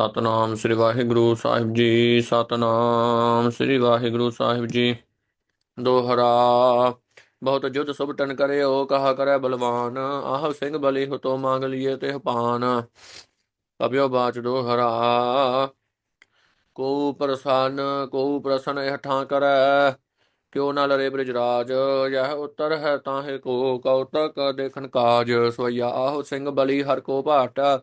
ਸਤਨਾਮ ਸ੍ਰੀ ਵਾਹਿਗੁਰੂ ਸਾਹਿਬ ਜੀ, ਸਤਨਾਮ ਸ੍ਰੀ ਵਾਹਿਗੁਰੂ ਸਾਹਿਬ ਜੀ। ਦੋਹਰਾ, ਬਹੁਤ ਜੁਧ ਸੁਭ ਟਨ ਕਰਿਓ, ਕਹਾ ਕਰੈ ਬਲਵਾਨ, ਆਹ ਸਿੰਘ ਬਲੀ ਹੁਤੋ ਮੰਗ ਲਿਏ ਤੇ ਪਾਨ। ਅਬਿਓ ਬਾਚ ਦੋਹਰਾ ਕੋ ਪ੍ਰਸੰਨ ਕੋ ਪ੍ਰਸਨ ਇਹ ਠਾਂ ਕਰੈ, ਕਿਉ ਨਾ ਲਰੇ ਬ੍ਰਿਜ ਯਹ ਉਤਰ ਹੈ ਤਾਹੇ ਕੋ ਕਉਤਕ ਦੇਖਨ ਕਾਜ ਸੋਇਆ ਆਹੋ ਸਿੰਘ ਬਲੀ ਹਰ ਕੋ ਭਾਟਾ।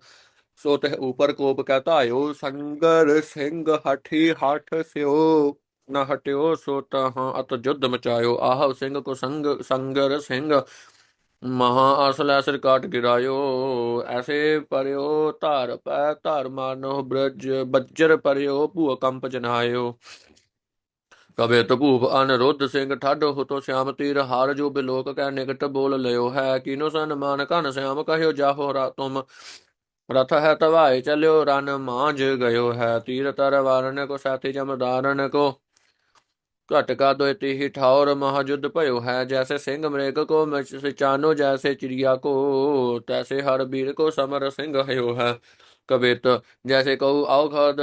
ਸੋ ਤਹ ਉਪਰ ਕੋਪ ਕਹਤਾ ਆਇਓ ਸੰਗਰ ਸਿੰਘ ਹਠੀ ਹਠ ਸਿਓ। ਨਾ ਹਟਿਓ ਸੋ ਤਹਾਂ ਅਤ ਜੁਧ ਮਚਾਇਓ। ਆਹਵ ਸਿੰਘ ਕੋ ਸੰਗ, ਸੰਗਰ ਸਿੰਘ ਮਹਾ ਅਸਲ ਅਸਰ ਕਾਟ ਗਿਰਾਇਓ। ਐਸੇ ਪਰਿਓ ਧਾਰ ਪੈ, ਧਾਰ ਮਾਨੋ ਬ੍ਰਜ ਬੱਜਰ ਪਰਿਓ ਭੂ ਕੰਪ ਜਨਾਇਓ। ਕਬੇ ਤਪੂਪ ਅਨਰੁੱਧ ਸਿੰਘ ਠਾਢ ਹੁਤੋ ਸਿਆਮ ਤੀਰ ਹਾਰ, ਜੋ ਬਿਲੋਕ ਕੈ ਨਿਕਟ ਬੋਲ ਲਿਓ ਹੈ ਕਿਨੋ ਸਨ ਮਾਨ ਕਨ ਸਿਆਮ, ਕਹਿਓ ਜਾਹੋ ਰਾ ਤੁਮ। ਰਥ ਹੈ ਤਵਾਏ ਚਲਿਓ ਰਨ ਮਾਂਜ ਗਇਓ ਹੈ। ਤੀਰ ਤਰ ਵਾਰਨ ਕੋ, ਸਾਥੀ ਜਮਦਾਰਨ ਕੋ। ਘਟ ਕਾ ਦੋਇ ਹੀ ਠਾਉਰ ਮਹਾਜੁਧ ਭਇਓ ਹੈ। ਜੈਸੇ ਸਿੰਘ ਮ੍ਰਿਗ ਕੋ ਮਚ ਸਿਚਾਨੋ ਜੈਸੇ ਚਿੜੀਆ ਕੋ, ਤੈਸੇ ਹਰ ਬੀਰ ਕੋ ਸਮਰ ਸਿੰਘ ਹਇਓ ਹੈ। ਕਬਿਤ ਜੈਸੇ ਕਹੂ ਔਖਦ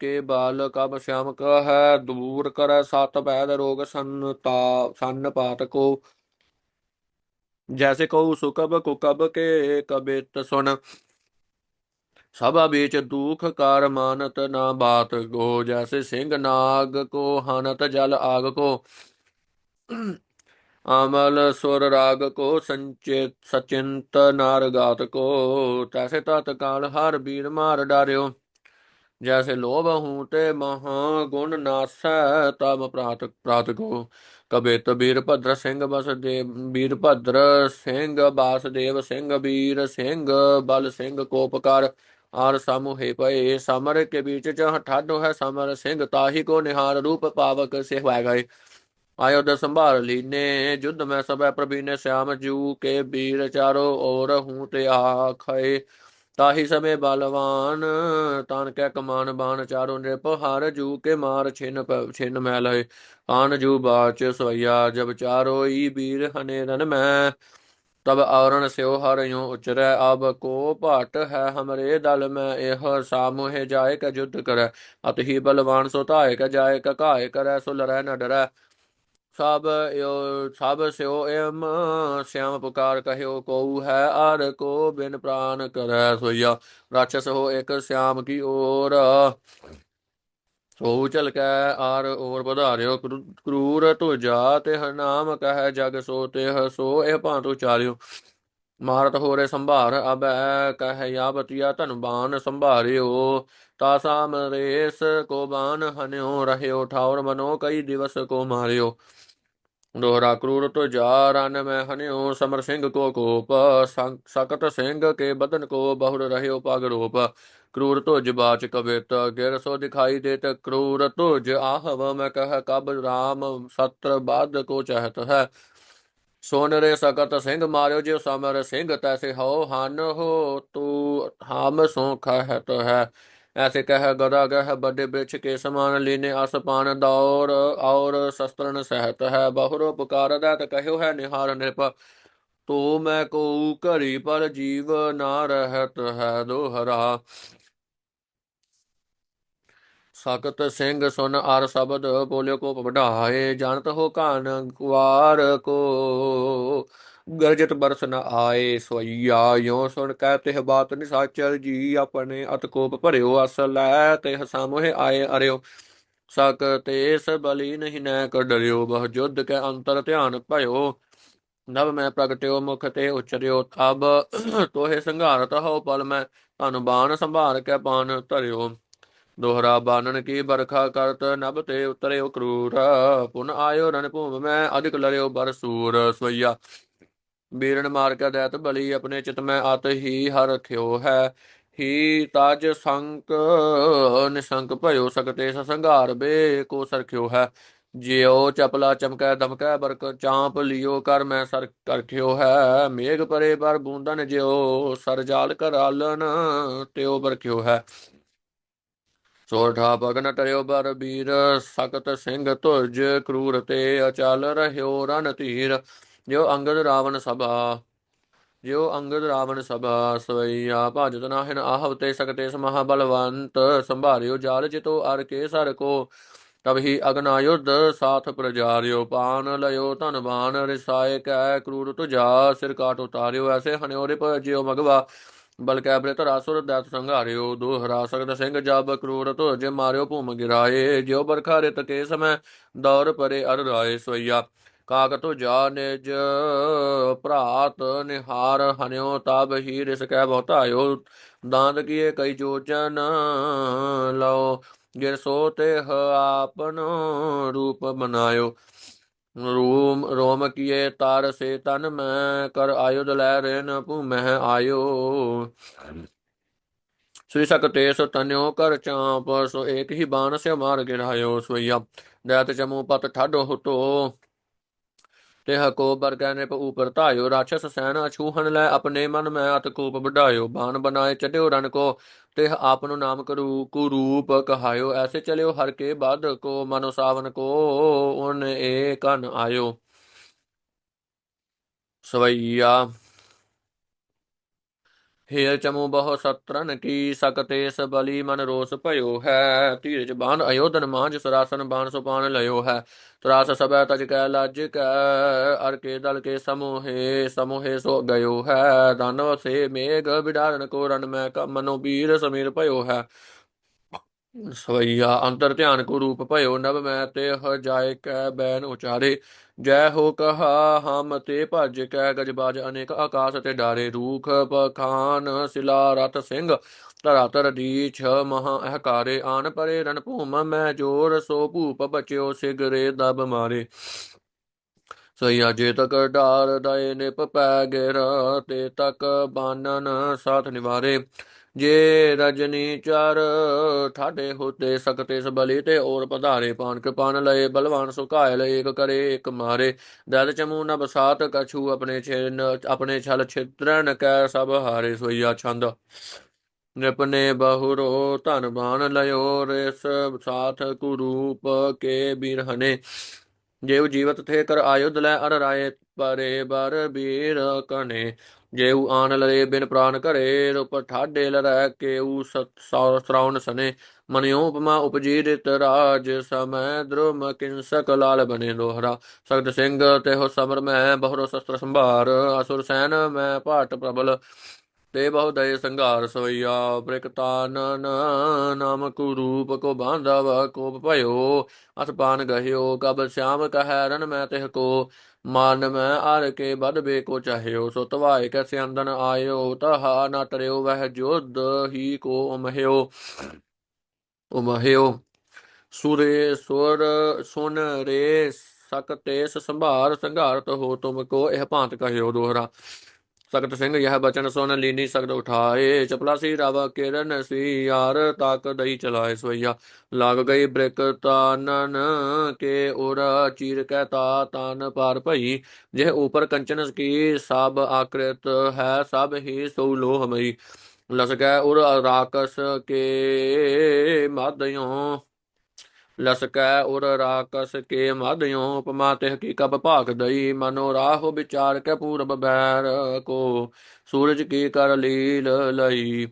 ਕੇ ਬਾਲ, ਕਬ ਸ਼ਾਮ ਕਹੈ ਦੂਰ ਕਰੈ ਸਤ ਪੈਦ ਰੋਗ ਸੰਤਾ, ਸੰਨ ਕੋ। ਜੈਸੇ ਕਹੂ ਸੁਕਬ ਕੁਕਬ ਕੇ, ਕਬਿਤ ਸੁਣ ਸਭਾ ਵਿੱਚ ਦੁਖ ਕਰ ਮਾਨਤ ਨਾ ਬਾਤ ਗੋ ਜੈਸੇ ਸਿੰਘ ਨਾਗ ਕੋ, ਹਨਤ ਜਲ ਆਗ ਕੋ। ਅਮਲ ਸੁਰ ਰਾਗ ਕੋ, ਸੰਚਿਤ ਸਚਿੰਤ ਨਾਰ ਕੋ। ਤੈਸੇ ਤਤ ਕਾਲ ਹਰ ਬੀਰ ਮਾਰ ਡਾਰਿਓ। ਜੈਸੇ ਲੋਭ ਹੂੰ ਤੇ ਮਹਾ ਗੁਣ ਨਾਸੈ, ਤਬ ਪ੍ਰਾਤ ਪ੍ਰਾਤ ਕੋ। ਕਬੇ ਤਬੀਰ ਭਦਰ ਸਿੰਘ ਬਸ ਦੇ ਭਦਰ ਸਿੰਘ ਬਾਸਦੇਵ ਸਿੰਘ, ਬੀਰ ਸਿੰਘ, ਬਲ ਸਿੰਘ ਕੋਪਕਾਰ ਆਰ ਸਮੂਹੇ ਪਏ ਸਮਰ ਕੇ ਵਿੱਚ ਚ ਠਾਡੋ ਹੈ ਸਮਰ ਸਿੰਘ, ਤਾਹੀ ਕੋ ਨਿਹਾਰ ਰੂਪ ਪਾਵਕ ਸਿਹਵਾ ਗਏ। ਆਇਓ ਦ ਸੰਭਾਲ ਲੀਨੇ, ਜੁਦ ਮੈਂ ਸਭੈ ਪ੍ਰਭੀਨੇ ਸਿਆਮ ਜੂ ਕੇ ਵੀਰ ਚਾਰੋ ਔਰ ਹੂੰ ਤੇ ਆਖੇ ਤਾਹੀ ਸਮੇ ਬਲਵਾਨ, ਤਾਨ ਕੈ ਕਮਾਨ ਬਾਣ ਚਾਰੋ ਨਿਰਪ ਹਰ ਜੂ ਕੇ ਮਾਰ ਛਿਨ ਛਿਨ ਮੈ ਲਏ ਆਨ ਜੂ ਬਾਚ ਸਵਈਆ, ਜਬ ਚਾਰੋ ਈ ਵੀਰ ਹਨੇ ਰਨ ਮੈਂ ਤਬ ਔਰਣ ਸਿਓ ਹਰਿਓ ਉਚਰੈ, ਅਬ ਕੋ ਭਟ ਹੈ ਹਮਰੇ ਦਲ ਮੈਂ ਇਹ ਸਾਮੋਹਿ ਜਾਏ ਕ ਜੁਧ ਕਰੈ। ਅਤ ਹੀ ਬਲਵਾਨ ਸੋ ਧਾਇ ਕ ਜਾਏ ਕ ਘਾਇ ਕਰੈ, ਸੋ ਲਰੈ ਨ ਡਰੈ। ਸਭ ਯੋ ਸਭ ਸਿਓ ਏਮ, ਸਿਆਮ ਪੁਕਾਰ ਕਹਿਓ ਕੋ ਹੈ ਅਰ ਕੋ ਬਿਨ ਪ੍ਰਾਨ ਕਰੈ ਸੋਇਆ ਰਾਖਸ ਹੋ ਇੱਕ ਸਿਆਮ ਕੀ ਓਰ। ਸੋ ਚਲ ਕੈ ਆਰ ਔਰ ਵਧਾਰਿਓ ਕਰੂਰ ਤੁਜਾ ਤੇ ਹਨਾਮ ਕਹੈ ਜਗ ਸੋ ਤੇ ਸੋ, ਇਹ ਭਾਂਤ ਉਚਾਰਿਓ। ਮਾਰਤ ਹੋਰੇ ਸੰਭਾਰ ਅਬੈ, ਕਹਿ ਯਾਬਤਿਆ ਧਨਬਾਨ ਸੰਭਾਰਿਓ। ਤਾ ਸਾਮ ਰੇਸ ਕੋ ਬਾਨ ਹਨਿਓ, ਰਹਿਓ ਠਾਉਰ ਮਨੋ, ਕਈ ਦਿਵਸ ਕੋ ਮਾਰਿਓ। ਦੋਹਰਾ ਕਰੂਰ ਤੋ ਜਾ ਰਨ ਮੈਂ ਹਨਿਓ, ਸਮਰ ਸਿੰਘ ਕੋ ਕੋਪ ਸਕਤ ਸਿੰਘ ਕੇ ਬਦਨ ਕੋ ਬਹੁਰ ਰਹਿਓ ਪਗ ਰੂਪ। ਕਰੂਰ ਤੁਜ ਬਾਚ ਕਵਿਤ, ਗਿਰ ਸੋ ਦਿਖਾਈ ਦੇਤ, ਕਰੂਰ ਤੁਜ ਆਹਵ, ਮੈਂ ਕਹ ਕਬ ਰਾਮ, ਸਤਰ ਬਾਦ ਕੋ ਚਾਹਤ ਹੈ। ਸੋਨਰੇ ਸਕਤ ਸਿੰਘ ਮਾਰਿਓ ਜਿਉ ਸਮਰ ਸਿੰਘ, ਤੈਸੇ ਹੋ ਹਨ ਹੋ, ਤੂ ਹਮ ਸੋ ਖਹਤ ਹੈ। ऐसे कह गदा गह बड़े वृक्ष के समान लीने असपान दौर और शस्त्रन सहत है बहुरो पुकार दैत कहो है निहार नृप तो मैं को करी पर जीव ना रहत है दोहरा ਸਖਤ ਸਿੰਘ ਸੁਨ ਅਰ ਸ਼ਬਦ ਬੋਲਿਓ ਕੋ ਵਢਾਏ ਜਾਣਤ ਹੋ ਕਾਨ ਕੁਵਾਰ ਕੋ ਗਰਜਤ ਬਰਸ ਨ ਆਏ ਸੋਈਆ ਯੋ ਸੁਣ ਕਹਿ ਤੇ ਬਾਤ ਨਿਸਾਚਰ ਜੀ, ਆਪਣੇ ਅਤ ਕੋਪ ਭਰਿਓ ਅਸਲ ਲੈ ਤੇ ਹਸਾਮੋਹਿ ਆਏ ਅਰਿਓ। ਸਕ ਤੇਸ ਬਲੀ ਨਹੀਂ ਨੈ ਕਰ ਡਰਿਓ, ਬਹੁ ਜੁਧ ਕੇ ਅੰਤਰ ਧਿਆਨ ਭਇਓ। ਨਵ ਮੈਂ ਪ੍ਰਗਟਿਓ, ਮੁਖ ਤੇ ਉਚਰਿਓ, ਤਬ ਤੋਹੇ ਸੰਘਾਰਤ ਹੋ ਪਲ ਮੈਂ, ਧਨ ਬਾਣ ਸੰਭਾਰ ਕੇ ਪਾਨ ਧਰਿਓ। ਦੋਹਰਾ ਬਾਨਨ ਕੀ ਬਰਖਾ ਕਰਤ ਨਭ ਤੇ ਉਤਰਿਓ ਕਰੂਰ। ਪੁਨ ਆਇਓ ਰਣ ਭੂਮ ਮੈਂ, ਅਧਿਕ ਲਰਿਓ ਬਰਸੂਰ ਸਵਈਆ ਬੀਰਨ ਮਾਰ ਕੇ ਦੈਤ ਬਲੀ ਆਪਣੇ ਚਿਤ ਮੈਂ ਅਤ ਹੀ ਹਰ ਰਖਿਓ ਹੈ। ਹੀ ਤਜ ਸੰਕ ਨਿਸੰਕ ਭਇਓ ਸਕਤੇ ਸੰਘਾਰ ਬੇ ਕੋ ਸਰਖਿਓ ਹੈ। ਜਿਉ ਚਪਲਾ ਚਮਕੈ ਦਮਕੈ ਬਰਕ ਚਾਂਪ ਲਿਓ ਕਰ ਮੈਂ ਸਰ ਕਰਖਿਓ ਹੈ। ਮੇਘ ਪਰੇ ਪਰ ਬੂੰਦਨ ਜਿਉ ਸਰਜਾਲ ਕਰ ਆਲਨ ਤਿਉ ਬਰਖਿਓ ਹੈ। ਸੋਠਾ ਪਗਨ ਟਰਿਓ ਬਰ ਬੀਰ ਸਖਤ ਸਿੰਘ ਤੁਜ, ਕਰੂਰ ਤੇ ਅਚਲ ਰਹਿਓ ਰਨ ਧੀਰ। ਜੋ ਅੰਗਦ ਰਾਵਣ ਸਭਾ, ਜਿਉ ਅੰਗਦ ਰਾਵਣ ਸਭਾ, ਸਵਈਆ ਭਜਤ ਨਾਹਿਨ ਆਹਵਤੇ ਸਕਤੇ ਸਮਹਾ ਬਲਵੰਤ ਸੰਭਾਰਿਓ ਜਾਲ ਜਿਤੋ ਅਰ ਕੇ ਸਰ ਕੋ, ਤਬ ਅਗਨਾਯੁਧ ਸਾਥ ਪ੍ਰਜਾਰਿਓ, ਪਾਨ ਲਿਓ ਧਨਵਾਨ ਰਿਸਾਏ ਕੈ ਕਰੂਰ ਤੁਜਾ, ਸਿਰ ਕਾਟ ਉਤਾਰਿਓ, ਐਸੇ ਹਨਿਓ ਰਿਪ ਜਿਉ ਮਗਵਾ ਬਲ ਕੈ ਬ੍ਰਿਤ ਰਾਸੁਰ ਦੈਤ ਸੰਘਾਰਿਓ ਦੋਹਰਾ ਸਕਦ ਸਿੰਘ ਜਬ ਕਰੂਰ ਤੁਜ ਮਾਰਿਓ ਭੂਮ ਗਿਰਾਏ, ਜਿਉ ਬਰਖਾ ਰਿਤ ਕੇ ਸਮੈ ਦੌਰ ਪਰੇ ਅਰ ਰਾਏ ਸੋਈਆ ਕਾਕ ਤੁਜਾ ਭਰਾਤ ਨਿਹਾਰ ਹਨਿਓ ਤਬ ਹੀ ਰਿਸ ਕੈ ਬਹੁਤਾਇਓ। ਦਾੰਦ ਕੀਏ ਕਈ ਜੋਜਨ ਲਓ ਗਿਰ ਸੋ ਤੇ ਆਪਨ ਰੂਪ ਬਨਾਇਓ ਰੂਮ, ਰੋਮ ਕੀਏ ਤਾਰ ਸੇ ਤਨ ਮੈਂ ਕਰ ਆਯੁਧ ਲੈ ਰੇਨ ਭੂਮਹਿ ਆਇਓ ਸ੍ਰੀ ਸਕਤੇਸ ਤਨਿਓ ਕਰ ਚਾਂਪ, ਸੋ ਏਕ ਹੀ ਬਾਣ ਸੇ ਮਾਰ ਗਿਰਾਇਓ ਸੋਈਆ। ਦੈਤ ਚਮੂ ਪਤ ਠਾਡੋ ਹੁਤੋ। ਤੇ ਕੋ ਬਰਗੈ ਨੇ ਉਪਰ ਧਾਇਓ ਰਾਖਸ ਸੈਨ ਅਛੂਹਨ ਲੈ ਆਪਣੇ ਮਨ ਮੈਂ ਅਤ ਕੂਪ ਵਡਾਇਓ ਬਾਣ ਬਨਾਏ ਚੜਿਓ ਰਣ ਕੋ, ਤੇ ਆਪ ਨੂੰ ਨਾਮ ਕਰੂ ਕੁਰੂਪ ਕਹਾਇਓ, ਐਸੇ ਚਲਿਓ ਹਰ ਕੇ ਬਾਦ ਕੋ, ਮਨੁ ਸਾਵਨ ਕੋ, ਉਨ ਏ ਕਨ ਆਇਓ। ਸਵਈਆ ਹੇਰ ਚਮੂ ਬਹੁ ਸਤਰਨ ਕੀ ਸਕਤੇ ਸਬਲੀ ਮਨ ਰੋਸ ਭਇਓ ਹੈ। ਧੀਰਜ ਬਾਨ ਅਯੋਧਨ ਮਾਂਜ ਸਰਾਸਨ ਬਾਣ ਸੁਪਾਨ ਲਿਓ ਹੈ। ਤਰਾਸ ਸਬੈ ਤਜ ਕੈ ਲਜ ਕੈ, ਅਰ ਕੇ ਦਲ ਕੇ ਸਮੂਹੇ ਸਮੂਹੇ ਸੋ ਗਇਓ ਹੈ। ਦਾਨਵ ਸੇ ਮੇਘ ਬਿਡਾਰਨ ਕੋ ਰਨ ਮੈਂ ਕ ਮਨੋ ਵੀਰ ਸਮੀਰ ਭਇਓ ਹੈ। ਸਵਈਆ ਅੰਤਰ ਧਿਆਨ ਕੋ ਰੂਪ ਭਇਓ ਨਭ ਮੈਂ ਤੇ ਹ ਜਾਏ ਕੈ ਬੈਨ ਉਚਾਰੇ। ਜੈ ਹੋ ਕਹਾ ਹਮ ਤੇ ਭਜ ਕੈ ਗਜਬਾਜ ਅਨੇਕ ਆਕਾਸ ਤੇ ਡਾਰੇ ਰੂਖ ਪਖਾਨ ਸਿਲਾ ਰਤ ਸਿੰਘ। ਧਰਾ ਧਰ ਦੀਛ ਮਹਾ ਅਹਕਾਰੇ ਆਨ ਪਰੇ ਰਣ ਭੂਮ ਮੈਂ ਜੋਰ ਸੋ ਭੂਪ ਬਚਿਓ ਸਿਗਰੇ ਦਬ ਮਾਰੇ। ਸਈਆ ਜੇ ਤਕ ਡਾਰ ਦਏ ਨਿਪ ਪੈ ਗਿਰ ਤੇ ਤਕ ਬਾਨਨ ਸਾਥ ਨਿਵਾਰੇ। ਜੇ ਰਜਨੀ ਚਰ ਠਾਡੇ ਹੋਤੇ ਸਕਤੇ ਸਬਲੀ ਤੇ ਔਰ ਪਧਾਰੇ ਪਾਨ ਕਿਰਪਾਨ ਲਏ, ਬਲਵਾਨ ਸੁਕਾਇਲ ਏਕ ਕਰੇ ਇੱਕ ਮਾਰੇ। ਦਦ ਚਮੂ ਨ ਬਸਾਤ, ਕਛੂ ਆਪਣੇ ਛੇਨ, ਆਪਣੇ ਛਲ ਛਿਤਰਨ ਕੈ ਸਭ ਹਾਰੇ ਸੋਈਆ ਛੰਦ। ਨਿਪਨੇ ਬਹੁਰੋ ਧਨ ਬਾਣ ਲਿਓ ਰਿਸ ਸਾਥ ਕੁਰੂਪ ਕੇ ਬਿਰਹਨੇ। ਜੇਵ ਜੀਵਤ ਥੇ ਕਰ ਆਯੁਧ ਲੈ ਅਰ ਰਾਏ ਪਰੇ, ਬਰ ਬੀਰ ਕਨੇ। ਜੇਉ ਆਨ ਲਰੇ ਬਿਨ ਪ੍ਰਾਨ ਘਰੇ, ਰੂਪ ਠਾਡੇ ਲਰੈ ਕੇਉ ਸਰਾਉਨ ਸਨੇ। ਮਨਿਓ ਉਪਮਾ ਉਪਜੀ ਰਿਤ ਰਾਜ, ਸਮੈ ਦ੍ਰੁਮ ਕਿੰਸਕ ਲਾਲ ਬਨੇ ਦੋਹਰਾ ਸਗਦ ਸਿੰਘ ਤੇ ਹੋ ਸਮਰ ਮੈਂ ਬਹੁਰੋ ਸ਼ਸਤਰ ਸੰਭਾਰ। ਅਸੁਰ ਸੈਨ ਮੈਂ ਭਾਟ ਪ੍ਰਬਲ, ਤੇ ਬਹੁ ਦਇ ਸੰਘਾਰ ਸਵਈਆ ਬ੍ਰਿਕਤਾਨਨ ਨਾਮ ਕੁ ਰੂਪ ਕੋ ਬਾਂਧਵ ਕੋਪ ਭਇਓ। ਅਸਪਾਨ ਗਹਿਓ, ਕਬ ਸ਼ਾਮ ਕਹੈ ਰਨ ਮੈਂ ਤਿਹ ਕੋ। ਮਨ ਮੈਂ ਅਰ ਕੇ ਬਦ ਬੇ ਕੋ ਚਾਹਿਓ, ਸੋ ਤਵਾਇ ਕੈਸੇ ਅੰਦਨ ਆਇਓ, ਤਹਾ ਨਾ ਟਰਿਓ ਵਹਿ ਜੋਧ ਹੀ ਕੋ ਉਮਹਿਓ। ਉਮਹਿਓ। ਸੁਰੇ ਸੁਰ ਸੁਨ ਰੇ ਸਕਤੇਸ ਸੰਭਾਰ ਸੰਘਾਰਤ ਹੋ, ਤੁਮ ਕੋ ਇਹ ਭਾਂਤ ਕਹਿਓ ਦੋਹਰਾ। ਸਖਤ ਸਿੰਘ ਯਹ ਬਚਨ ਸੁਨ ਲੀਨੀ ਸਖਤ ਉਠਾਏ ਚਪਲਾ ਸੀ ਰਵ ਕਿਰਨ ਸੀ ਯਾਰ ਤਕ ਦਈ ਚਲਾਏ ਸੋਈਆ ਲਗ ਗਈ ਬ੍ਰਿਕ ਤਾਨਨ ਕੇ ਉਰ ਚੀਰ ਕਹਿ ਤਾ ਤਨ ਪਾਰ ਭਈ। ਜਿਹ ਉਪਰ ਕੰਚਨ ਕੀ ਸਭ ਆਕ੍ਰਿਤ ਹੈ, ਸਭ ਹੀ ਸੋ ਲੋਹਮਈ ਲਸਕੈ ਉਰ ਰਾਕਸ ਕੇ ਮਾਦਿਓ ਲਸਕੈ ਉਰ ਰਾਕਸ ਕੇ ਮਾਦਿਓ ਉਪਮਾ ਤੇ ਹਕੀਕਤ ਭਾਗ ਦਈ, ਮਨੋ ਰਾਹ ਵਿਚਾਰ ਕੇ ਪੂਰਬ ਬੈਰ ਕੋ, ਸੂਰਜ ਕੀ ਕਰ ਲੀਲ ਲਈ।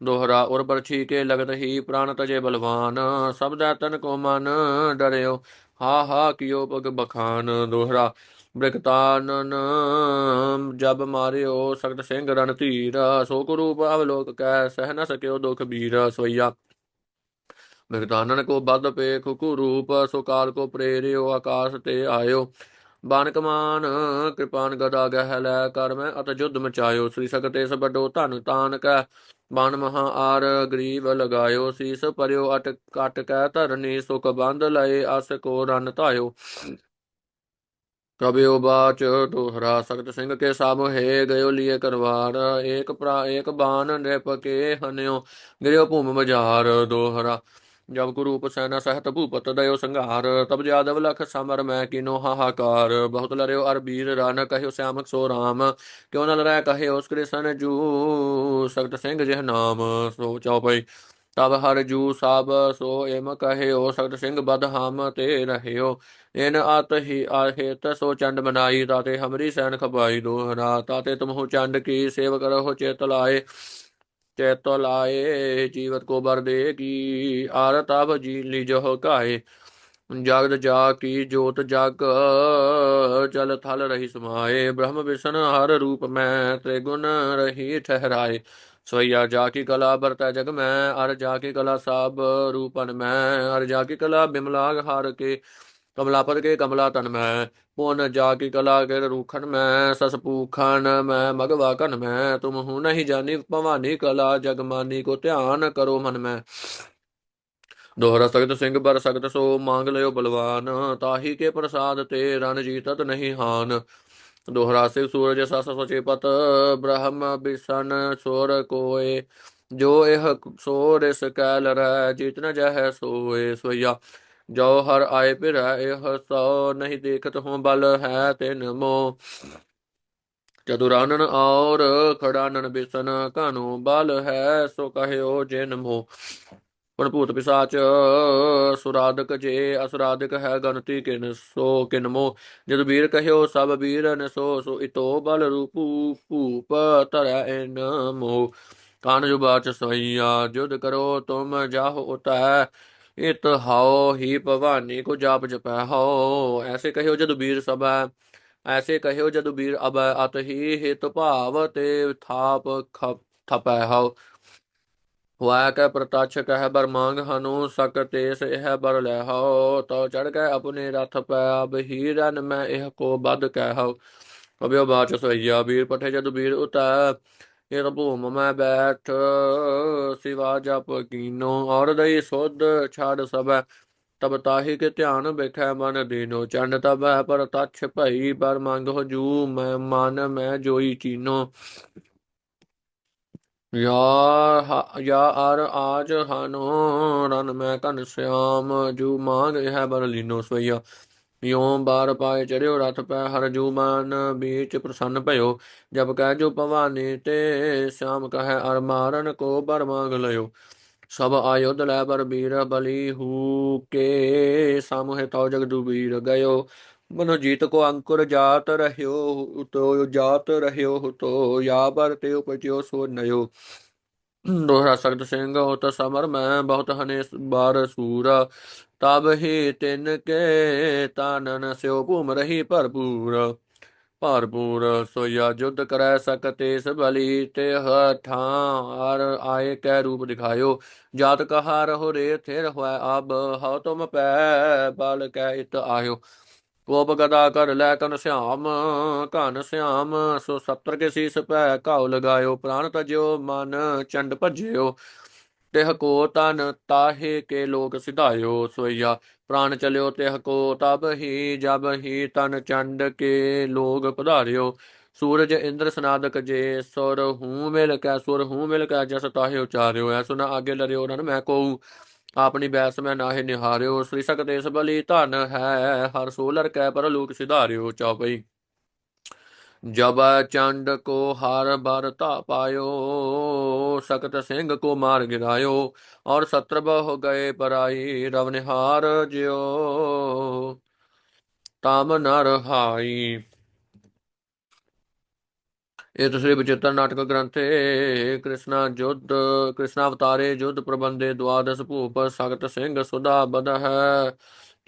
ਦੋਹਰਾ ਉਰ ਬਰਛੀ ਕੇ ਲਗਤ ਹੀ ਪ੍ਰਾਨ ਤਜੇ ਬਲਵਾਨ ਸਭ ਦਾ ਤਨ ਕੋ ਮਨ ਡਰਿਓ, ਹਾ ਹਾ ਕਿਓ ਭਗ ਬਖਾਨ। ਦੋਹਰਾ ਬ੍ਰਿਕਤਾਨਨ ਜਬ ਮਾਰਿਓ, ਸਖਤ ਸਿੰਘ ਰਣਧੀਰ ਸੋ ਕੁ ਰੂਪ ਅਵਲੋਕ ਕੈ, ਸਹਿ ਨ ਸਕਿਓ ਦੁਖ ਬੀਰ ਸੋਈਆ ਮਿਰਦਾਨਨ ਕੋ ਬਦ ਪੇ ਕੁਕੂ ਰੂਪ ਸੋ ਕਾਲ ਕੋ ਪ੍ਰੇਰਿਓ, ਆਕਾਸ਼ ਤੇ ਆਇਓ। ਬਾਨ ਕਮਾਨ ਕਿਰਪਾਨ ਗਦਾ ਗਹਿ ਲੈ ਕਰ ਮੈਂ, ਅਤ ਜੁਧ ਮਚਾਇਓ। ਸ੍ਰੀ ਸਕਤੇ ਸਬਡੋ ਧਨ ਤਾਨ ਕੈ। ਬਾਨ ਮਹਾ ਆਰ ਗਰੀਬ ਲਗਾਇਓ, ਸੀਸ ਪਰਿਓ, ਅਟ ਕਟ ਕੈ ਧਰਨੀ ਸੁਖ ਬੰਦ ਲਏ, ਅਸ ਕੋ ਰਨ ਧਾਇਓ। ਕਬਿਓ ਬਾਚ ਦੋਹਰਾ, ਸਖਤ ਸਿੰਘ ਕੇ ਸਭ ਹੈ, ਗਇਓ ਲੀਏ ਕਰਵਾਰ ਏਕ ਪ੍ਰਾ, ਏਕ ਬਾਨ ਨਿਪ ਕੇ ਹਨਿਓ, ਗਿਰਿਓ ਭੂਮ ਬਜਾਰ ਦੋਹਰਾ। ਜਬ ਗੁਰੂ ਉਪਸੈਨਾ ਸਹਿਤ ਭੂਪਤ ਦਇਓ ਸੰਘਾਰ, ਤਬ ਜਾਦਵ ਲਖ ਸਮਰ ਮੈਂ ਕਿਨੋ ਹਾਹਾਕਾਰ। ਬਹੁਤ ਲਰਿਓ ਅਰ ਬੀਰ ਰਨ ਕਹਿਓ ਸਿਆਮਕ ਸੋ ਰਾਮ, ਕਿਉ ਨ ਲਰੈ ਕਹੇ ਉਸ ਕ੍ਰਿਸ਼ਨ ਜੂ, ਸਖਤ ਸਿੰਘ ਜਿਹ ਨਾਮ, ਸੋ ਚਉਪਈ ਤਬ ਹਰ ਜੂ ਸਭ ਸੋ ਏਮ ਕਹਿਓ ਸਗਤ ਸਿੰਘ ਬਦ ਹਮ ਤੇ ਰਹਿਓ। ਇਨ ਅਤ ਹੀ ਆਹਿਤ ਸੋ ਚੰਡ ਮਨਾਈ, ਤਾਤੇ ਹਮਰੀ ਸੈਨ ਖਪਾਈ ਦੋਹਰਾ, ਤਾਤੇ ਤੁਮਹੁ ਚੰਡ ਕੀ ਸੇਵ ਕਰੋ ਚੇਤ ਲਾਏ। ਚੇਤ ਲਾਏ ਜੀਵਤ ਕੋ ਬਰ ਦੇ ਕੀ ਆਰ ਤਬ ਜੀ ਲਿਜਹੁ ਕਾਏ। ਜਗਤ ਜਾ ਕੀ ਜੋਤ ਜਗ ਜਲ ਥਲ ਰਹੀ ਸਮਾਏ। ਬ੍ਰਹਮ ਵਿਸ਼ਨ ਹਰ ਰੂਪ ਮੈਂ ਤ੍ਰਿਗੁਣ ਰਹੀ ਠਹਿਰਾਏ। ਸੋਈਆ ਜਾ ਕੀ ਕਲਾ ਬਰਤਾ ਜਗ ਮੈਂ, ਅਰ ਜਾ ਕੀ ਕਲਾ ਸਭ ਰੂਪਨ ਮੈਂ, ਅਰ ਜਾ ਕੀ ਕਲਾ ਬਿਮਲਾਗ ਹਰ ਕੇ। ਕਮਲਾਪਦ ਕੇ ਕਮਲਾ ਤਨ ਮੈਂ, ਪੁਨ ਜਾ ਕੀ ਕਲਾ ਕੇ ਰੂਖਨ ਮੈਂ, ਸਸ ਪੂਖਣ ਮੈਂ, ਮਗਵਾ ਕਨ ਮੈਂ, ਤੁਮ ਹੂੰ ਨਹੀਂ ਜਾਣੀ, ਭਵਾਨੀ ਕਲਾ ਜਗਮਾਨੀ ਕੋ ਧਿਆਨ ਕਰੋ ਮਨ ਮੈਂ। ਦੋਹਰਾ ਸਖਤ ਸਿੰਘ ਬਰ ਸਖਤ ਸੋ ਮੰਗ ਲਿਓ ਬਲਵਾਨ, ਤਾਹੀ ਕੇ ਪ੍ਰਸਾਦ ਤੇ ਰਨ ਜੀਤਤ ਨਹੀਂ ਹਾਨ। ਦੋਹਰਾ ਸਿਵ ਸੂਰਜ ਸਸ ਸਚੇ ਪਤ, ਬ੍ਰਹਮ ਬਿਸ਼ਨ ਸੋਰ ਕੋਏ, ਜੋ ਇਹ ਸੋਰ ਇਸ ਕੈਲ ਰਹਿ ਜਿਤਨ ਜਹ ਸੋਏ ਸੋਇਆ। ਜੋ ਹਰ ਆਏ ਫਿਰ ਇਹ ਸੋ ਨਹੀਂ ਦੇਖਤ ਹੂੰ ਬਲ ਹੈ ਤਿਨ ਮੋ ਚਤੁਰਾਨਨ ਔਰ ਖੜਾਨਨ ਬਿਸਨ ਕਾਨੂ ਬਲ ਹੈ ਸੋ ਕਹਿਓ ਜਿਨ ਮੋ ਪਰ ਭੂਤ ਪਿਸਾਚ ਸੁਰਾਦਕ ਜੇ ਅਸੁਰਾਦਕ ਹੈ ਗਨਤੀ ਕਿਨ, ਸੋ ਕਿਨ ਮੋ ਜਦ ਵੀਰ ਕਹਿਓ ਸਭ ਵੀਰ ਨ ਸੋ ਸੋ ਇਤੋ ਬਲ ਰੂਪੂ ਭੂਪ ਧਰੈ ਇਨ ਮੋ ਕਾਨ ਜੋ ਬਾਚ ਸਈਆ ਜੁਦ ਕਰੋ ਤੁਮ ਜਾਹੋ ਉਤੈ। ਇਤ ਹਾਓ ਹੀ ਭਵਾਨੀ ਕੋ ਜਾਪ ਜਪੈ ਹਾਓ ਐਸੇ ਕਹਿਓ ਜਦ ਬੀਰ ਸਭੈ, ਐਸੇ ਕਹਿਓ ਜਦ ਵੀਰ ਅਬ, ਅਤ ਹੀ ਹਿਤ ਭਾਵ ਤੇ ਥਾਪ ਖਪ, ਥਪੈ ਹਾਓ ਹੋਇਆ ਕੈ ਪ੍ਰਤੱਛ ਕਹਿ ਬਰ ਮੰਗ ਹਨੂ, ਸਕ ਤੇਸ ਇਹ ਬਰ ਲੈ ਹਉ। ਤਉ ਚੜ ਕੇ ਆਪਣੇ ਰਥ ਪੈ, ਅਬ ਹੀਰਨ ਮੈਂ ਇਹ ਕੋ ਬਦ ਕਹਿ ਹਉ। ਅਬਿਓ ਬਾਚ ਸਈਆ, ਬੀਰ ਪਠੇ ਜਦ ਬੀਰ ਉਤੈ ਇਹ ਭੂਮ ਮੈਂ ਬੈਠ ਸਿਵਾ ਜਪ ਕੀਨੋ ਔਰ ਦਈ ਸੁਧ ਛਾੜ ਸਭੈ। ਤਬ ਤਾਹੀ ਕੇ ਧਿਆਨ ਬੈਠੈ ਮਨ ਦੀਨੋ, ਚੰਡ ਤਬ ਪਰ ਤਛ ਭਈ, ਪਰ ਮੰਗ ਹੋ ਜੂ ਮੈਂ ਮਨ, ਮੈਂ ਜੋਈ ਚੀਨੋ। ਯਾ ਯਾ ਅਰ ਆਜ ਹਨੋ ਰਨ ਮੈਂ ਕਨ ਸਿਆਮ, ਜੂ ਮਾਂਗ ਹੈ ਬਰ ਲੀਨੋ ਸੋਈਆ ਯੋਂ ਬਾਰ ਪਾਏ ਚੜਿਓ ਰਥ ਪੈ ਹਰ ਮਨ ਬੀਚ ਪ੍ਰਸੰਨ ਭਇਓ। ਜਬ ਕਹਿ ਜੋ ਭਵਾਨੀ ਤੇ ਸ਼ਾਮ ਕਹੈ ਅਰ ਮਾਰਨ ਕੋ ਬਰ ਮੰਗ ਲਿਓ ਸਭ ਆਯੁਧ ਲੈ ਬਰ ਬੀਰ ਬਲੀ ਹੂ ਕੇ ਸਾਮੁਹਿ ਤਉ ਜਗਦੂ ਵੀਰ ਗਇਓ। ਮਨੋ ਜੀਤ ਕੋ ਅੰਕੁਰ ਜਾਤ ਰਹਿਓ, ਉਤੋ ਜਾਤ ਰਹਿਓ ਤੋ ਯਾ ਬਰ ਤੇ ਉਪਜਿਓ ਸੋ ਨਯੋ ਦੋਹਰਾ ਸਖਤ ਸਿੰਘ ਹੋਤ ਸਮਰ ਮੈਂ ਬਹੁਤ ਹਨੇ ਬਾਰ ਸੂਰ। ਤਬ ਹੀ ਤਿਨ ਕੇ ਤਾਨਨ ਸਿਓ ਭੂਮ ਰਹੀ ਭਰਪੂਰ। ਭਰਪੂਰ ਸੋਇਆ ਜੁਧ ਕਰੈ ਸਕਤੇ ਸਬਲੀ ਤੇ ਹਠਾਂ ਹਰ ਆਏ ਕੈ ਰੂਪ ਦਿਖਾਇਓ। ਜਾਤ ਕਹਾ ਰਹੋ ਰੇ ਥਿਰ ਹੋਇ ਅਬ, ਹਉ ਤੁਮ ਪੈ ਬਲ ਕੈ ਇਤ ਆਇਓ। ਕੋਪ ਗਦਾ ਕਰ ਲੈ ਤਨ ਸਿਆਮ, ਘਨ ਸਿਆਮ, ਸੋ ਸਤਰ ਕੇ ਸੀਸ ਪੈ ਘਾਉ ਲਗਾਇਓ। ਪ੍ਰਾਨ ਤਜਿਓ, ਮਨ ਚੰਡ ਭਜਿਓ। ਤਿਹ ਕੋ ਤਨ ਤਾਹੇ ਕੇ ਲੋਕ ਸਿਧਾਇਓ ਸੋਈਆ। ਪ੍ਰਾਨ ਚਲਿਓ ਤਿਹ ਕੋ ਤਬ ਹੀ, ਜਬ ਹੀ ਤਨ ਚੰਡ ਕੇ ਲੋਗ ਪਧਾਰਿਓ। ਸੂਰਜ ਇੰਦਰ ਸਨਾਦਕ ਜੇ, ਸੁਰ ਹੂੰ ਮਿਲ ਕੈ, ਸੁਰ ਹੂੰ ਮਿਲ ਕੈ, ਜਸ ਤਾਹੇ ਉਚਾਰਿਓ। ਐ ਸੁਨਾ ਆਗੇ ਲਰਿਓ ਰਣ ਮੈਂ ਕੋ ਆਪਣੀ ਬੈਸ ਮੈਂ ਨਾਹੇ ਨਿਹਾਰਿਓ। ਸ੍ਰੀ ਸਕਤੇਸ ਬਲੀ ਧਨ ਹੈ, ਹਰ ਸੋਲਰ ਕੈ ਪਰ ਲੋਕ ਸਿਧਾਰਿਓ ਚੌਪਈ। ਜਬ ਚੰਡ ਕੋ ਹਰ ਬਰ ਤਾ ਪਾਇਓ ਸਕਤ ਸਿੰਘ ਕੋ ਮਾਰ ਗਿਰਾਇਓ ਔਰ ਸਤਰਬ ਹੋ ਗਏ ਪਰਾਈ ਰਵ ਨਿਹਾਰ ਜਿਉ ਤਮ ਨ ਇਹ ਤਸਰੀ ਬਚਿੱਤਰ ਨਾਟਕ ਗ੍ਰੰਥੇ, ਕ੍ਰਿਸ਼ਨਾ ਜੁਧ, ਕ੍ਰਿਸ਼ਨਾ ਅਵਤਾਰੇ ਜੁਧ ਪ੍ਰਬੰਧੇ ਦਵਾਦਸ ਭੂਪ ਸਗਤ ਸਿੰਘ ਸੁਦਾ ਬਦ ਹੈ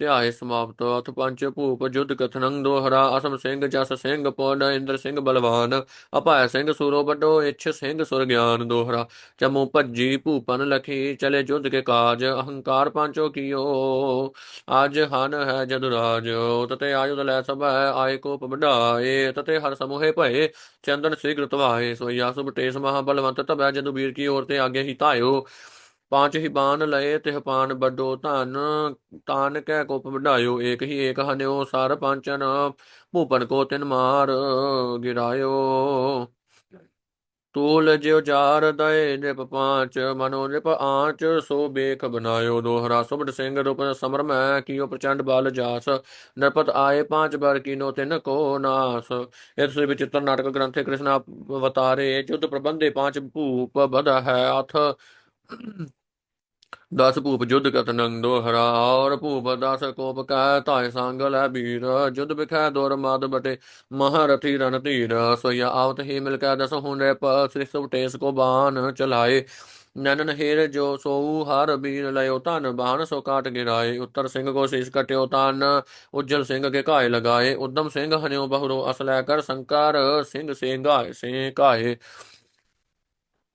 ਧਿਆਏ ਸਮਾਪਤ ਅਥ ਪੰਚ ਭੂਪ ਜੁਧ ਕਥਨੰ ਦੋਹਰਾ, ਅਸਮ ਸਿੰਘ ਜਸ ਸਿੰਘ ਪੌਨ ਇੰਦਰ ਸਿੰਘ ਬਲਵਾਨ ਅਪਾਇ ਸਿੰਘ ਸੂਰੋ ਵੱਡੋ, ਇਛ ਸਿੰਘ ਸੁਰ ਗਿਆਨ ਦੋਹਰਾ। ਚਮੂ ਭੱਜੀ ਭੂਪਨ ਲਖੀ, ਚਲੇ ਜੁਧ ਕੇ ਕਾਜ, ਅਹੰਕਾਰ ਪਾਂਚੋ ਕੀਓ। ਅਜ ਹਨ ਹੈ ਜਦ ਰਾਜ ਤਤੇ ਆਯੁਧ ਲੈ ਸਭ, ਆਏ ਕੋਪ ਵਡਾਏ ਤਤੇ ਹਰ ਸਮੂਹੇ ਭਏ, ਚੰਦਨ ਸ਼ੀਘ੍ਰ ਤਵਾਏ ਸੋਇਆ ਸੁਭ ਟੇਸ ਮਹਾਬਲਵੰਤ, ਤਬੈ ਜਦੂ ਵੀਰ ਕੀ ਔਰ ਤੇ ਆਗੇ ਹੀ ਧਾਇਓ। ਪਾਂਚ ਹੀ ਬਾਣ ਲਏ, ਤਿਹ ਪਾਨ ਵੱਡੋ ਧਨ। ਤਾਨ ਕੈ ਕੋਪ ਵਡਾਇਓ ਏਕ ਹੀ ਏਕ ਹਨਿਓ, ਸਰ ਪੰਚਨ ਭੂਪਨ ਕੋ ਤਿਨ ਮਾਰ ਗਿਰਾਇਓ। ਤੂਲ ਜਿਉ ਜਾਰ ਦਏ, ਨਿਪ ਪਾਂਚ ਮਨੋ ਨਿਪ ਆਂਚ, ਸੋ ਬੇਖ ਬਨਾਇਓ। ਦੋਹਰਾ ਸੁਭਟ ਸਿੰਘ ਰੂਪ ਸਮਰ ਮੈਂ, ਕੀਓ ਪ੍ਰਚੰਡ ਬਲ ਜਾਸ। ਨਰਪਤ ਆਏ ਪਾਂਚ ਬਰ ਕੀਨੋ ਤਿਨ ਕੋ ਨਾਸ। ਇਸ ਵਿਚਿਤ੍ਰ ਨਾਟਕ ਗ੍ਰੰਥੇ ਕ੍ਰਿਸ਼ਨ ਅਵਤਾਰੇ ਜੁਧ ਪ੍ਰਬੰਧੇ ਪਾਂਚ ਭੂਪ ਬਧ ਹੈ ਅਥ। ਦਸ ਭੂਪ ਜੁਧ ਕਤ ਨੰਗ ਦੋਹਰਾ ਔਰ ਭੂਪ ਦਸ ਕੋਪ ਕੈ ਧਾਇ ਸੰਗ ਲੈ ਬੀਰ। ਜੁਧ ਬਿਖੈ ਦੁਰ ਮਦ ਬਟੇ, ਮਹਾਰਥੀ ਰਨ ਧੀਰ। ਸੋਇਆ ਆਵਤ ਹੀ ਮਿਲ ਕੈ ਦਸ ਹੁੰਦੇ ਪ, ਸ੍ਰੀ ਸੁਟੇਸ ਕੋ ਬਾਨ ਚਲਾਏ। ਨਨਨ ਹੇਰ ਜੋ ਸੋਊ, ਹਰ ਬੀਰ ਲਿਓ ਧਨ ਬਾਣ, ਸੋ ਕਾਟ ਗਿਰਾਏ। ਉੱਤਰ ਸਿੰਘ ਕੋ ਸੀਸ ਕਟਿਓ ਤਨ, ਉਜਲ ਸਿੰਘ ਕੇ ਘਾਏ ਲਗਾਏ। ਉਦਮ ਸਿੰਘ ਹਨਿਓ ਬਹੁਰੋ ਅਸਲੈ ਕਰ ਸੰਕਾਰ, ਸਿੰਘ ਸਿੰਘਾਏ ਸੇ ਘਾਏ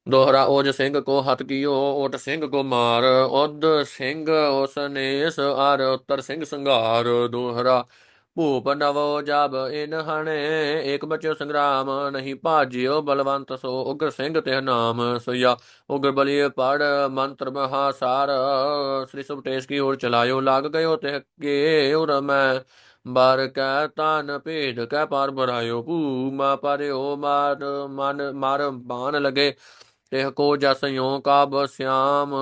ਦੋਹਰਾ ਓਜ ਸਿੰਘ ਕੋ ਹਤ ਕੀਓ, ਓਟ ਸਿੰਘ ਕੋ ਮਾਰ, ਉਦ ਸਿੰਘ ਉਸਨੇਸ ਅਰ ਉੱਤਰ ਸਿੰਘ ਸੰਘਾਰ। ਦੋਹਰਾ, ਭੂਪ ਨਵੋ ਜਬ ਇਨ ਹਣੇ, ਏਕ ਬਚਿਓ ਸੰਗਰਾਮ, ਨਹੀਂ ਭਾਜਿਓ ਬਲਵੰਤ ਸੋ ਉਗਰ ਸਿੰਘ ਤੇ ਨਾਮ। ਸੋਇਆ ਉਗਰ ਬਲੀ ਪੜ ਮੰਤਰ ਮਹਾਸਾਰ, ਸ੍ਰੀ ਸੁਭਟੇਸ਼ ਕੀ ਹੋਰ ਚਲਾਇਓ ਲੱਗ ਗਇਓ ਤੇ ਕੇ ਉਰ ਮੈਂ। ਬਾਰ ਕੈ ਤਨ ਭੇਦ ਕੈ ਪਾਰ ਬਰਾਇਓ ਭੂਮਾ ਪਰਿਓ ਮਾਰ, ਮਨ ਮਾਰ ਬਾਣ ਲਗੇ। ਤਿਹ ਕੋ ਜਸ ਯੋ ਕਾਬ ਸਿਆਮ,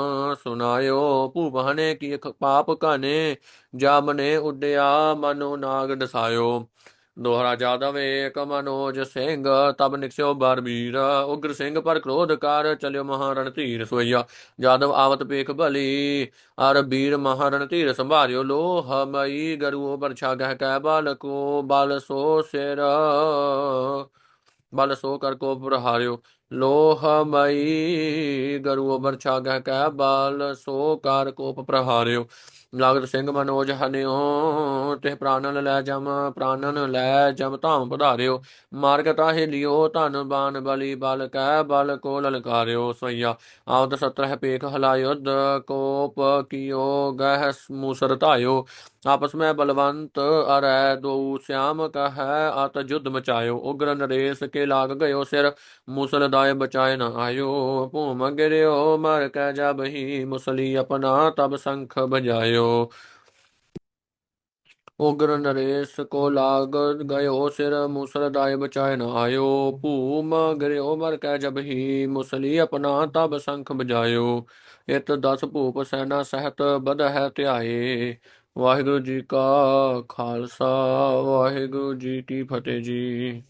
ਸੁਨਾਇਓ ਭੂਬਹਨੇ ਕੀ ਖ- ਪਾਪ ਕਨੇ ਜਾਮਨੇ ਉਡਿਆ ਮਨੋ ਨਾਗ ਦਸਾਇਓ ਦੋਹਰਾ ਜਾਦਵ ਏਕ ਮਨੋਜ ਸਿੰਘ, ਤਬ ਨਿਕਸਿਓ ਬਰਬੀਰ ਉਗਰ ਸਿੰਘ ਪਰ ਕ੍ਰੋਧ ਕਰ ਚਲਿਓ ਮਹਾਰਣ ਧੀਰ ਸੋਈਆ ਜਾਦਵ ਆਵਤ ਪੇਖ ਭਲੀ, ਅਰ ਬੀਰ ਮਹਾਰਣ ਧੀਰ ਸੰਭਾਰਿਓ। ਲੋਹ ਮਈ ਗਰੂਓ ਬਰਛਾ ਗਹਿ ਕੈ ਬਲ ਕੋ, ਬਲ ਸੋ ਸਿਰ, ਬਲ ਸੋ ਕਰ ਕੋ ਪ੍ਰਹਾਰਿਓ। ਲੋਹ ਮਈ ਗਰੂਓ ਬਰਛਾ ਕੈ ਬਲ, ਸੋ ਕਰ ਕੋਪ ਪ੍ਰਹਾਰਿਓ। ਲਾਗਤ ਸਿੰਘ ਮਨੋਜ ਹਨਿਓ, ਤੇ ਪ੍ਰਾਨਨ ਲੈ ਜਮ, ਪ੍ਰਾਨਨ ਲੈ ਜਮ ਧਾਮ ਪਧਾਰਿਓ। ਮਾਰਗ ਤਾਹੇ ਲਿਓ ਧਨ ਬਾਨ ਬਲੀ, ਬਲ ਕੈ ਬਲ ਕੋ ਲਲਕਾਰਿਓ ਸਈਆ। ਆਵਤ ਸਤਰ ਪੇਖ ਹਲਾਯੁਧ ਕੋਪ ਕੀਓ ਗਹਿ ਮੂਸਰ ਧਾਇਓ। ਆਪਸ ਮੈਂ ਬਲਵੰਤ ਅਰੈ, ਦੋ ਸਿਆਮ ਕਹੈ, ਅਤ ਜੁਧ ਮਚਾਇਓ। ਉਗਰ ਨਰੇਸ਼ ਕੇ ਲਾਗ ਗਇਓ ਸਿਰ, ਮੁਸਲ ਦਾਇ ਬਚਾਏ ਨ ਆਇਓ ਭੂਮ ਗਿਰਿਓ ਮਰ ਕੈ ਜਬ ਹੀ ਮੁਸਲੀ ਆਪਣਾ ਤਬ ਸੰਖ ਉਗਰ ਨਰੇਸ਼ ਕੋ ਲਾਗ ਗਇਓ ਸਿਰ ਮੁਸਲ ਦਾਇ ਬਚਾਏ ਨ ਆਇਓ। ਭੂਮ ਗਿਰਿਓ ਮਰ ਕੈ ਜਬ ਹੀ ਮੁਸਲੀ ਆਪਣਾ ਤਬ ਸੰਖ ਬਜਾਇਓ। ਇਤ ਦਸ ਭੂਪ ਸੈਨਾ ਸਹਿਤ ਬਦ ਹੈ ਧਿਆਏ। ਵਾਹਿਗੁਰੂ ਜੀ ਕਾ ਖਾਲਸਾ, ਵਾਹਿਗੁਰੂ ਜੀ ਕੀ ਫਤਿਹ ਜੀ।